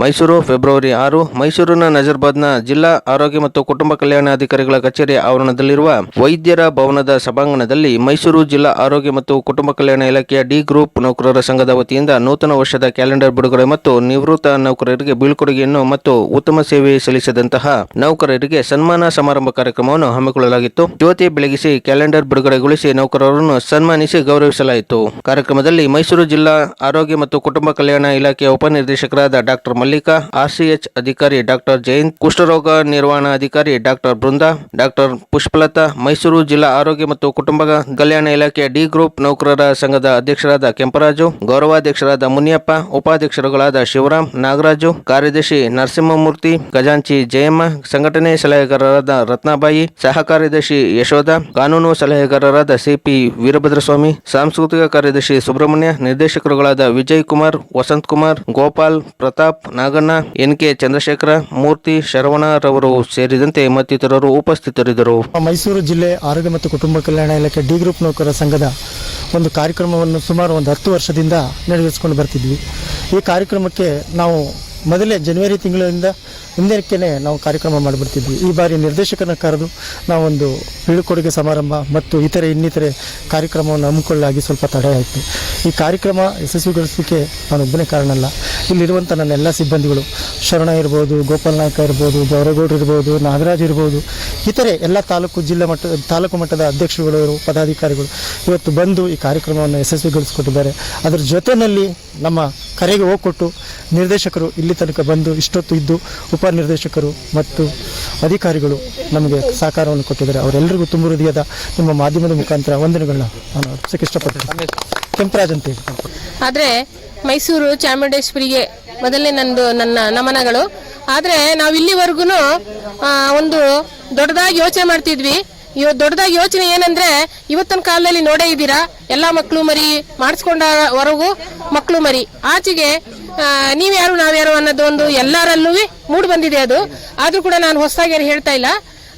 Mysuru, February ಆರು, ಮೈಸೂರಿನ ನಜರ್ಬಾದ್ನ ಜಿಲ್ಲಾ ಆರೋಗ್ಯ ಮತ್ತು ಕುಟುಂಬ ಕಲ್ಯಾಣಾಧಿಕಾರಿಗಳ ಕಚೇರಿ ಆವರಣದಲ್ಲಿರುವ ವೈದ್ಯರ ಭವನದ ಸಭಾಂಗಣದಲ್ಲಿ ಮೈಸೂರು ಜಿಲ್ಲಾ ಆರೋಗ್ಯ ಮತ್ತು ಕುಟುಂಬ ಕಲ್ಯಾಣ ಇಲಾಖೆಯ ಡಿ ಗ್ರೂಪ್ ನೌಕರರ ಸಂಘದ ವತಿಯಿಂದ ನೂತನ ವರ್ಷದ ಕ್ಯಾಲೆಂಡರ್ ಬಿಡುಗಡೆ ಮತ್ತು ನಿವೃತ್ತ ನೌಕರರಿಗೆ ಬೀಳ್ಕೊಡುಗೆಯನ್ನು ಮತ್ತು ಉತ್ತಮ ಸೇವೆ ಸಲ್ಲಿಸಿದಂತಹ ನೌಕರರಿಗೆ ಸನ್ಮಾನ ಸಮಾರಂಭ ಕಾರ್ಯಕ್ರಮವನ್ನು ಹಮ್ಮಿಕೊಳ್ಳಲಾಗಿತ್ತು. ಜ್ಯೋತಿ ಬೆಳಗಿಸಿ ಕ್ಯಾಲೆಂಡರ್ ಬಿಡುಗಡೆಗೊಳಿಸಿ ನೌಕರರನ್ನು ಸನ್ಮಾನಿಸಿ ಗೌರವಿಸಲಾಯಿತು. ಕಾರ್ಯಕ್ರಮದಲ್ಲಿ ಮೈಸೂರು ಜಿಲ್ಲಾ ಆರೋಗ್ಯ ಮತ್ತು ಕುಟುಂಬ ಕಲ್ಯಾಣ ಇಲಾಖೆಯ ಉಪನಿರ್ದೇಶಕರಾದ ಡಾಕ್ಟರ್ ಮಲ್ಲಿಕಾ ಆರ್ಸಿಎಚ್ ಅಧಿಕಾರಿ ಡಾಕ್ಟರ್ ಜಯಂತ್, ಕುಷ್ಠರೋಗ ನಿರ್ವಹಣಾ ಅಧಿಕಾರಿ ಡಾಕ್ಟರ್ ಬೃಂದಾ ಡಾಕ್ಟರ್ ಪುಷ್ಪಲತಾ, ಮೈಸೂರು ಜಿಲ್ಲಾ ಆರೋಗ್ಯ ಮತ್ತು ಕುಟುಂಬ ಕಲ್ಯಾಣ ಇಲಾಖೆಯ ಡಿ ಗ್ರೂಪ್ ನೌಕರರ ಸಂಘದ ಅಧ್ಯಕ್ಷರಾದ ಕೆಂಪರಾಜು, ಗೌರವಾಧ್ಯಕ್ಷರಾದ ಮುನಿಯಪ್ಪ, ಉಪಾಧ್ಯಕ್ಷರುಗಳಾದ ಶಿವರಾಮ್, ನಾಗರಾಜು, ಕಾರ್ಯದರ್ಶಿ ನರಸಿಂಹಮೂರ್ತಿ, ಖಜಾಂಚಿ ಜಯಮ್ಮ, ಸಂಘಟನೆ ಸಲಹೆಗಾರರಾದ ರತ್ನಾಬಾಯಿ ಸಹ ಕಾರ್ಯದರ್ಶಿ ಯಶೋಧ, ಕಾನೂನು ಸಲಹೆಗಾರರಾದ ಸಿಪಿ ವೀರಭದ್ರಸ್ವಾಮಿ, ಸಾಂಸ್ಕೃತಿಕ ಕಾರ್ಯದರ್ಶಿ ಸುಬ್ರಹ್ಮಣ್ಯ, ನಿರ್ದೇಶಕರುಗಳಾದ ವಿಜಯ್ ಕುಮಾರ್, ವಸಂತ್ ಕುಮಾರ್, ಗೋಪಾಲ್ ಪ್ರತಾಪ್ ನಾಗಣ್ಣ, ಎನ್ ಕೆ ಚಂದ್ರಶೇಖರ, ಮೂರ್ತಿ ಶರವಣರವರು ಸೇರಿದಂತೆ ಮತ್ತಿತರರು ಉಪಸ್ಥಿತರಿದ್ದರು. ಮೈಸೂರು ಜಿಲ್ಲೆ ಆರೋಗ್ಯ ಮತ್ತು ಕುಟುಂಬ ಕಲ್ಯಾಣ ಇಲಾಖೆ ಡಿ ಗ್ರೂಪ್ ನೌಕರರ ಸಂಘದ ಒಂದು ಕಾರ್ಯಕ್ರಮವನ್ನು ಸುಮಾರು ಒಂದು ಹತ್ತು ವರ್ಷದಿಂದ ನಡೆಸಿಕೊಂಡು ಬರ್ತಿದ್ವಿ. ಈ ಕಾರ್ಯಕ್ರಮಕ್ಕೆ ನಾವು ಮೊದಲೇ ಜನವರಿ ತಿಂಗಳಿಂದ ಹಿಂದಕ್ಕೆ ನಾವು ಕಾರ್ಯಕ್ರಮ ಮಾಡಿಬಿಡ್ತಿದ್ವಿ. ಈ ಬಾರಿ ನಿರ್ದೇಶಕನ ಕರೆದು ನಾವೊಂದು ಬೀಳ್ಕೊಡುಗೆ ಸಮಾರಂಭ ಮತ್ತು ಇತರೆ ಇನ್ನಿತರೆ ಕಾರ್ಯಕ್ರಮವನ್ನು ಹಮ್ಮಿಕೊಳ್ಳಲಾಗಿ ಸ್ವಲ್ಪ ತಡೆ ಆಯಿತು. ಈ ಕಾರ್ಯಕ್ರಮ ಯಶಸ್ವಿಗೊಳಿಸಲಿಕ್ಕೆ ನಾನೊಬ್ಬನೇ ಕಾರಣ ಅಲ್ಲ ಇಲ್ಲಿರುವಂಥ ನನ್ನ ಎಲ್ಲ ಸಿಬ್ಬಂದಿಗಳು, ಶರಣ ಇರ್ಬೋದು, ಗೋಪಾಲ್ ನಾಯ್ಕ ಇರ್ಬೋದು ಗೌರಗೌಡ್ರು ಇರ್ಬೋದು, ನಾಗರಾಜ್ ಇರ್ಬೋದು, ಇತರೆ ಎಲ್ಲ ತಾಲೂಕು ಜಿಲ್ಲಾ ಮಟ್ಟ, ತಾಲೂಕು ಮಟ್ಟದ ಅಧ್ಯಕ್ಷರುಗಳು, ಪದಾಧಿಕಾರಿಗಳು ಇವತ್ತು ಬಂದು ಈ ಕಾರ್ಯಕ್ರಮವನ್ನು ಯಶಸ್ವಿಗೊಳಿಸಿಕೊಟ್ಟಿದ್ದಾರೆ. ಅದರ ಜೊತೆಯಲ್ಲಿ ನಮ್ಮ ಕರೆಗೆ ಹೋಗ್ಕೊಟ್ಟು ನಿರ್ದೇಶಕರು ಇಲ್ಲಿ ತನಕ ಬಂದು ಇಷ್ಟೊತ್ತು ಇದ್ದು ಉಪನಿರ್ದೇಶಕರು ಮತ್ತು ಅಧಿಕಾರಿಗಳು ನಮಗೆ ಸಹಕಾರವನ್ನು ಕೊಟ್ಟಿದ್ದಾರೆ. ಅವರೆಲ್ಲರಿಗೂ ತುಂಬ ಹೃದಯದ ನಿಮ್ಮ ಮಾಧ್ಯಮದ ಮುಖಾಂತರ ವಂದನೆಗಳನ್ನ ನಾನು ಅರ್ಪಿಸಕ್ಕೆ ಇಷ್ಟಪಡ್ತೇನೆ. ಕೆಂಪರಾಜ್ ಅಂತ ಹೇಳಿ. ಆದರೆ ಮೈಸೂರು ಚಾಮುಂಡೇಶ್ವರಿಗೆ ಮೊದಲನೇ ನಂದು ನನ್ನ ನಮನಗಳು. ಆದರೆ ನಾವು ಇಲ್ಲಿವರೆಗೂ ಒಂದು ದೊಡ್ಡದಾಗಿ ಯೋಚನೆ ಮಾಡ್ತಿದ್ವಿ. ಇವ ದೊಡ್ಡದಾಗಿ ಯೋಚನೆ ಏನಂದ್ರೆ, ಇವತ್ತಿನ ಕಾಲದಲ್ಲಿ ನೋಡೇ ಇದ್ದೀರಾ? ಎಲ್ಲ ಮಕ್ಕಳು ಮರಿ ಮಾಡಿಸ್ಕೊಂಡವರೆಗೂ ಮಕ್ಕಳು ಮರಿ. ಆಚೆಗೆ ನೀವ್ಯಾರು ನಾವ್ಯಾರು ಅನ್ನೋದು ಒಂದು ಎಲ್ಲರಲ್ಲೂ ಮೂಡ್ ಬಂದಿದೆ ಅದು. ಆದ್ರೂ ಕೂಡ ನಾನು ಹೊಸದಾಗಿ ಹೇಳ್ತಾ ಇಲ್ಲ.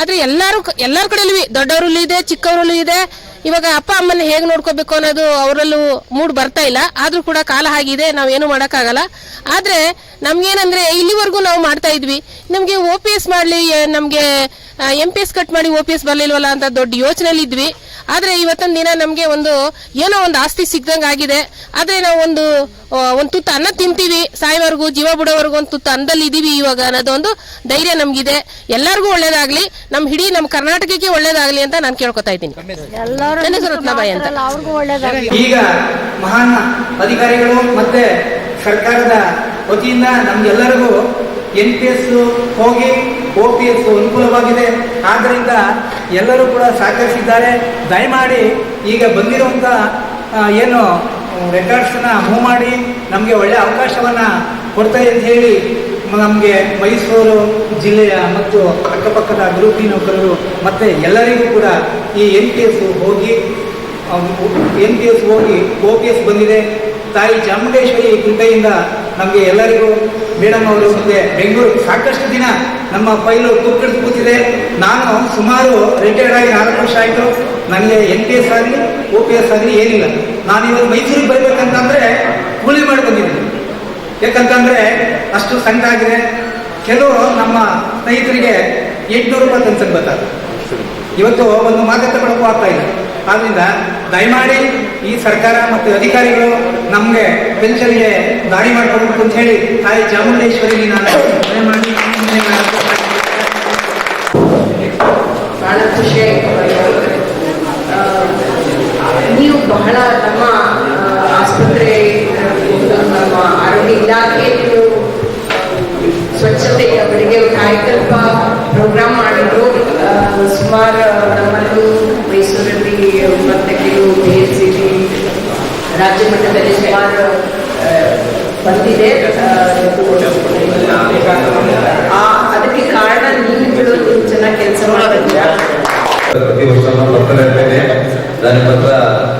ಆದ್ರೆ ಎಲ್ಲರೂ ಎಲ್ಲರ ಕಡೆಯಲ್ಲೂ ದೊಡ್ಡವರಲ್ಲೂ ಇದೆ, ಚಿಕ್ಕವರಲ್ಲೂ ಇದೆ. ಇವಾಗ ಅಪ್ಪ ಅಮ್ಮನ ಹೇಗೆ ನೋಡ್ಕೋಬೇಕು ಅನ್ನೋದು ಅವರಲ್ಲೂ ಮೂಡ್ ಬರ್ತಾ ಇಲ್ಲ. ಆದ್ರೂ ಕೂಡ ಕಾಲ ಆಗಿದೆ ಏನು ಮಾಡೋಕ್ಕಾಗಲ್ಲ. ಆದ್ರೆ ನಮ್ಗೇನಂದ್ರೆ ಇಲ್ಲಿವರೆಗೂ ನಾವು ಮಾಡ್ತಾ ಇದ್ವಿ. ನಮಗೆ ಓ ಪಿ ಎಸ್ ಮಾಡಲಿ, ನಮಗೆ ಎಂ ಪಿ ಎಸ್ ಕಟ್ ಮಾಡಿ ಒ ಪಿ ಎಸ್ ಬರಲಿಲ್ವಲ್ಲ ಅಂತ ದೊಡ್ಡ ಯೋಚನೆಯಲ್ಲಿ ಇದ್ವಿ ಆದ್ರೆ ಇವತ್ತಿನ ದಿನ ನಮಗೆ ಒಂದು ಏನೋ ಒಂದು ಆಸ್ತಿ ಸಿಗ್ದಂಗೆ ಆಗಿದೆ ಆದರೆ ನಾವು ಒಂದು ಒಂದು ತುತ್ತು ಅನ್ನ ತಿಂತೀವಿ. ಸಾಯೋವರೆಗೂ ಜೀವ ಬಿಡೋವರೆಗೂ ಒಂದು ತುತ್ತು ಅನ್ನದಲ್ಲಿ ಇದೀವಿ ಇವಾಗ ಅನ್ನೋದೊಂದು ಧೈರ್ಯ ನಮ್ಗಿದೆ. ಎಲ್ಲರಿಗೂ ಒಳ್ಳೇದಾಗಲಿ. ನಮ್ಮ ಇಡೀ ನಮ್ಮ ಕರ್ನಾಟಕಕ್ಕೆ ಒಳ್ಳೇದಾಗ್ಲಿ ಅಂತ ನಾನು ಕೇಳ್ಕೊತಾ ಇದ್ದೀನಿ. ಈಗ ಮಹಾನ್ ಅಧಿಕಾರಿಗಳು ಮತ್ತೆ ಸರ್ಕಾರದ ವತಿಯಿಂದ ನಮ್ಗೆಲ್ಲರಿಗೂ ಎನ್ ಪಿ ಎಸ್ ಹೋಗಿ ಒ ಪಿ ಎಸ್ ಅನುಕೂಲವಾಗಿದೆ. ಆದ್ದರಿಂದ ಎಲ್ಲರೂ ಕೂಡ ಸಹಕರಿಸಿದ್ದಾರೆ. ದಯಮಾಡಿ ಈಗ ಬಂದಿರುವಂಥ ಏನು ರೆಕಾರ್ಡ್ಸನ್ನ ಮೂವ್ ಮಾಡಿ, ನಮಗೆ ಒಳ್ಳೆಯ ಅವಕಾಶವನ್ನು ಕೊಡ್ತಾರೆ ಅಂತ ಹೇಳಿ ನಮಗೆ ಮೈಸೂರು ಜಿಲ್ಲೆಯ ಮತ್ತು ಅಕ್ಕಪಕ್ಕದ ಅಭಿವೃದ್ಧಿ ನೌಕರರು ಮತ್ತು ಎಲ್ಲರಿಗೂ ಕೂಡ ಈ ಎನ್ ಪಿ ಎಸ್ ಹೋಗಿ ಎನ್ ಪಿ ಎಸ್ ಹೋಗಿ ಒ ಪಿ ಎಸ್ ಬಂದಿದೆ. ತಾಯಿ ಚಾಮುಂಡೇಶ್ವರಿ ಕೃಪೆಯಿಂದ ನಮಗೆ ಎಲ್ಲರಿಗೂ ಮೇಡಮ್ ಅವರು ಮುಂದೆ ಬೆಂಗಳೂರು ಸಾಕಷ್ಟು ದಿನ ನಮ್ಮ ಫೈಲು ಕುಕ್ಕಡಿದು ಕೂತಿದೆ. ನಾನು ಸುಮಾರು ರಿಟೈರ್ಡ್ ಆಗಿ ನಾಲ್ಕು ವರ್ಷ ಆಯಿತು. ನನಗೆ ಎನ್ ಪಿ ಎಸ್ ಆಗಲಿ ಒ ಪಿ ಎಸ್ ಆಗಲಿ ಏನಿಲ್ಲ. ನಾನು ಇವತ್ತು ಮೈಸೂರಿಗೆ ಬರಬೇಕಂತಂದರೆ ಕೂಲಿ ಮಾಡಿ ಬಂದಿದ್ದೀನಿ ಯಾಕಂತಂದರೆ ಅಷ್ಟು ಸಂಕಟ ಆಗಿದೆ. ಕೆಲವು ನಮ್ಮ ಸ್ನೇಹಿತರಿಗೆ ಎಂಟುನೂರು ರೂಪಾಯಿ ಪೆನ್ಷನ್ ಬರ್ತಾರೆ ಇವತ್ತು ಒಂದು ಮಾತೆ ತಗೊಳಕ್ಕೂ ಆಗ್ತಾ ಇಲ್ಲ. ಆದ್ರಿಂದ ದಯಮಾಡಿ ಈ ಸರ್ಕಾರ ಮತ್ತು ಅಧಿಕಾರಿಗಳು ನಮಗೆ ಪೆನ್ಷನ್ಗೆ ದಾಳಿ ಮಾಡಿಕೊಡ್ಬೇಕು ಅಂತ ಹೇಳಿ ತಾಯಿ ಚಾಮುಂಡೇಶ್ವರಿಗೆ ನಾನು ದಯಮಾಡಿ ಬಹಳ ಖುಷಿಯಾಗಿತ್ತು ಆ, ನೀವು ಬಹಳ ನಮ್ಮ ಆಸ್ಪತ್ರೆ ನಮ್ಮ ಆರೋಗ್ಯ ಇಲಾಖೆ ಸ್ವಚ್ಛತೆ ಅವರಿಗೆ ಕಾಯಕಲ್ಪ ಪ್ರೋಗ್ರಾಮ್ ಮಾಡಿದ್ರು. ಸುಮಾರು ನಮ್ಮಲ್ಲೂ ಮೈಸೂರಲ್ಲಿ ಮತ್ತೆ ಕೆಲವು ರಾಜ್ಯ ಮಟ್ಟದಲ್ಲಿ ಸುಮಾರು ಬಂದಿದೆ. ಅದಕ್ಕೆ ಕಾರಣ ನೀವುಗಳು ಚೆನ್ನಾಗಿ ಕೆಲಸ ಮಾಡಿದ್ದೀರಾ ಪ್ರತಿ ವರ್ಷ ಬರ್ತಾನೆ ಇರ್ತೇನೆ. దాని ಪತ್ರ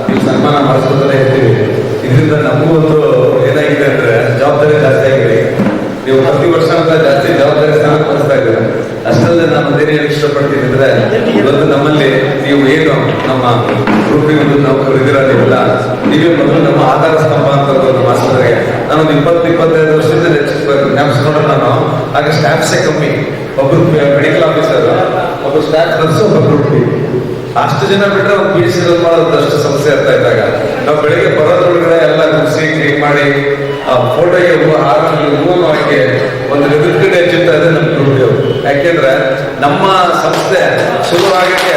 ನೀವು ಸನ್ಮಾನ ಮಾಡಿಸ್ಕೊತಾನೆ ಇರ್ತೀವಿ. ಇದರಿಂದ ನಮಗೂ ಒಂದು ಏನಾಗಿದೆ ಅಂದ್ರೆ ಜವಾಬ್ದಾರಿ ಜಾಸ್ತಿ ಆಗಿದೆ. ನೀವು ಪ್ರತಿ ವರ್ಷ ಜಾಸ್ತಿ ಜವಾಬ್ದಾರಿ ಸ್ಥಾನ ಕೊಡಿಸ್ತಾ ಇದ್ದೀರಾ? ಅಷ್ಟಲ್ಲದೆ ನಾನು ಅದೇನು ಹೇಳಿ ಇಷ್ಟಪಡ್ತೀನಿ ಅಂದ್ರೆ, ಇವತ್ತು ನಮ್ಮಲ್ಲಿ ನೀವು ಏನು ನಮ್ಮ ಗ್ರೂಪಿಗೆ ಒಂದು ನಾವು ಇದ್ದೀರಾ ನೀವೆಲ್ಲ, ನೀವೇ ಮೊದಲು ನಮ್ಮ ಆಧಾರ ಸ್ತಂಭ ಅಂತ ಒಂದು ಮಾಸ್ಟರ್ಗೆ, ನಾನೊಂದು ಇಪ್ಪತ್ತು, ಇಪ್ಪತ್ತೈದು ವರ್ಷದಿಂದ ಜ್ಞಾಪಿಸ್ಕೊಂಡ್ರೆ ನಾನು. ಆಗ ಸ್ಟಾಫ್ಸೇ ಕಮ್ಮಿ. ಒಬ್ರು ಮೆಡಿಕಲ್ ಆಫೀಸರ್ ಒಬ್ಬರು ಸ್ಟಾಫ್ ನರ್ಸ್ ಒಬ್ಬರು ಅಷ್ಟು ಜನ ಬಿಟ್ರೆ ಒಂದು ಪಿ ಸಿ ಸಮಸ್ಯೆ ಅಂತ ಇದ್ದಾಗ. ನಾವು ಬೆಳಿಗ್ಗೆ ಬರೋದ್ರೊಳಗಡೆ ಎಲ್ಲ ಕುಸಿ ಕ್ಲೀನ್ ಮಾಡಿ, ಆ ಫೋಟೋಗೆ ಹೂವು ಹಾಕಿ ಹೂವು ಹಾಕಿ, ಒಂದು ಎದುರುಗಡೆ ಚಿಂತ ಇದೆ ನಮ್ಮ ಗ್ರೂಪ್ ಯಾಕೆಂದ್ರೆ ನಮ್ಮ ಸಂಸ್ಥೆ ಶುರುವಾಗಕ್ಕೆ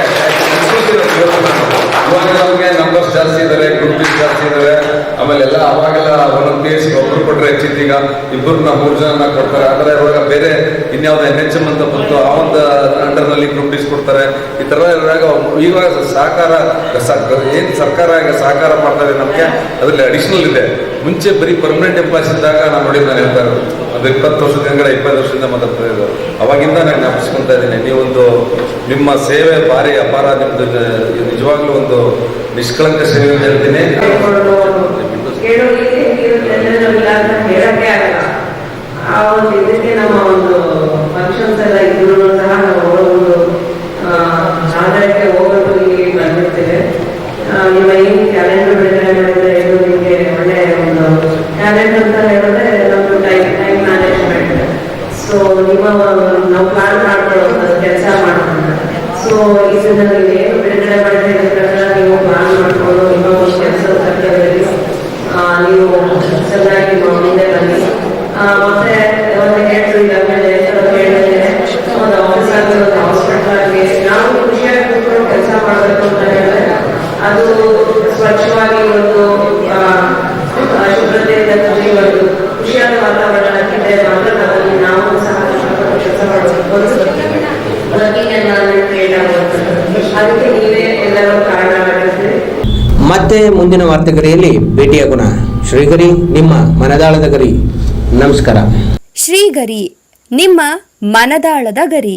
ಇವಾಗ ನಮಗೆ ನಂಬರ್ಸ್ ಜಾಸ್ತಿ ಇದಾರೆ ಗ್ರೂಪ್ ಜಾಸ್ತಿ ಇದಾರೆ ಆಮೇಲೆ ಎಲ್ಲ ಅವಾಗೆಲ್ಲ ಒಂದೊಂದು ಪಿ ಎಸ್ ಒಬ್ರು ಕೊಟ್ರೆ ಹೆಚ್ಚಿತ್ತು. ಈಗ ಇಬ್ಬರನ್ನ ಮೂರು ಜನ ಕೊಡ್ತಾರೆ. ಆದ್ರೆ ಇವಾಗ ಬೇರೆ ಇನ್ಯಾವ್ದು ಎನ್ ಎಚ್ ಎಂ ಅಂತ ಬಂತು, ಆ ಒಂದು ಅಂಡರ್ನಲ್ಲಿ ಗ್ರೂಪ್ ಡಿಸ್ ಕೊಡ್ತಾರೆ. ಈ ಥರ ಇವಾಗ ಇವಾಗ ಸಹಕಾರ ಏನು ಸರ್ಕಾರ ಈಗ ಸಹಕಾರ ಮಾಡ್ತಾರೆ ನಮಗೆ, ಅದರಲ್ಲಿ ಅಡಿಷನಲ್ ಇದೆ. ಮುಂಚೆ ಬರೀ ಪರ್ಮನೆಂಟ್ ಎಂಪ್ಲಾಯ್ಸ್ ಇದ್ದಾಗ ನಾನು ನೋಡಿ ನಾನು ಹೇಳ್ತಾ ಇರೋದು ಒಂದು ಇಪ್ಪತ್ತು ವರ್ಷದ ಹಿಂದ್ಗಡೆ ಇಪ್ಪತ್ತು ವರ್ಷದಿಂದ ಮಾತಾಡ್ತಾ ಇರೋದು. ಅವಾಗಿಂದ ನಾನು ಜ್ಞಾಪಿಸ್ಕೊಂತಾ ಇದ್ದೀನಿ, ನೀವೊಂದು ನಿಮ್ಮ ಸೇವೆ ಭಾರಿ ಅಪಾರ, ನಿಮ್ದು ನಿ- ನಿಜವಾಗ್ಲೂ ಒಂದು ನಿಷ್ಕಳಂಕ ಸೇವೆ ಹೇಳ್ತೀನಿ. ಕೇಳೋ ಇದೆ ನಮ್ಗೆ ಅಂತ ಹೇಳಕ್ಕೆ ಆಗಲ್ಲ. ಆ ಒಂದು ಇದಕ್ಕೆ ನಮ್ಮ ಒಂದು ಫಂಕ್ಷನ್ಸ್ ಎಲ್ಲ ಇದ್ರು ಸಹ ನಾವು ಒಂದು ಆದಾಯಕ್ಕೆ ಹೋಗೋದು ಇಲ್ಲಿ ಬಂದಿರ್ತೇವೆ. ನಿಮ್ಮ ಏನು ಕ್ಯಾಲೆಂಡರ್ ಬಿಡುಗಡೆ ಮಾಡಿದ್ರೆ ಇದು ನಿಮಗೆ ಒಳ್ಳೆ ಒಂದು ಕ್ಯಾಲೆಂಡರ್ ಅಂತ ಹೇಳಿದ್ರೆ ನಮ್ದು ಟೈಮ್ ಟೈಮ್ ಮ್ಯಾನೇಜ್ಮೆಂಟ್ ಸೊ ನಿಮ್ಮ, ನಾವು ಪ್ಲಾನ್ ಮಾಡ್ಕೊಳ್ಳೋ ಕೆಲಸ ಮಾಡ್ಕೊಂಡು ಸೊ ಇದನ್ನ ನೀವು ಏನು ಬಿಡುಗಡೆ ಮಾಡಿದ್ರೆ ಇದ್ರ ಪ್ರಕಾರ ನೀವು ಪ್ಲಾನ್ ಮಾಡ್ಕೊಂಡು ನಿಮ್ಮ ಒಂದು ಕೆಲಸದ ಕರ್ತವ್ಯದಲ್ಲಿ ಆ, ನೀವು ಚೆನ್ನಾಗಿ ಮುಂದೆ ಬನ್ನಿ ಆ, ಮತ್ತೆ ಒಂದು ಹೇಳಿದ್ರು ಈಗಾಗಲೇ ಹೇಳಿದ್ರೆ ಒಂದು ಆಫೀಸ್ ಆಗಲಿ ನಾವು ಖುಷಿಯಾಗಿ ಕೂತ್ಕೊಂಡು ಕೆಲಸ ಮಾಡಬೇಕು ಅಂತ ಹೇಳಿದ್ರೆ ಅದು ಸ್ವಚ್ಛವಾಗಿ ಒಂದು ಶುಭ್ರತೆಯಿಂದ ಕೂಡಿ ಒಂದು ಖುಷಿಯಾದ ವಾತಾವರಣ ಹಾಕಿದ್ರೆ ಮಾತ್ರ ನಾವು ನಾವು ಸಹ ಕೆಲಸ ಮಾಡಬೇಕು. ವರ್ಕಿಂಗ್ ಎನ್ವೈರನ್ಮೆಂಟ್ ಕ್ರಿಯೇಟ್ ಆಗುವಂಥದ್ದು ಅದಕ್ಕೆ ನೀವೇ ಎಲ್ಲರೂ ಕಾರಣವಾಗಿರ್ತೀರಿ ಮತ್ತೆ ಮುಂದಿನ ವಾರ್ತೆಗರಿಯಲ್ಲಿ ಭೇಟಿಯಾಗೋಣ ಶ್ರೀಗರಿ ನಿಮ್ಮ ಮನದಾಳದ ಗರಿ. ನಮಸ್ಕಾರ. ಶ್ರೀಗರಿ ನಿಮ್ಮ ಮನದಾಳದ ಗರಿ.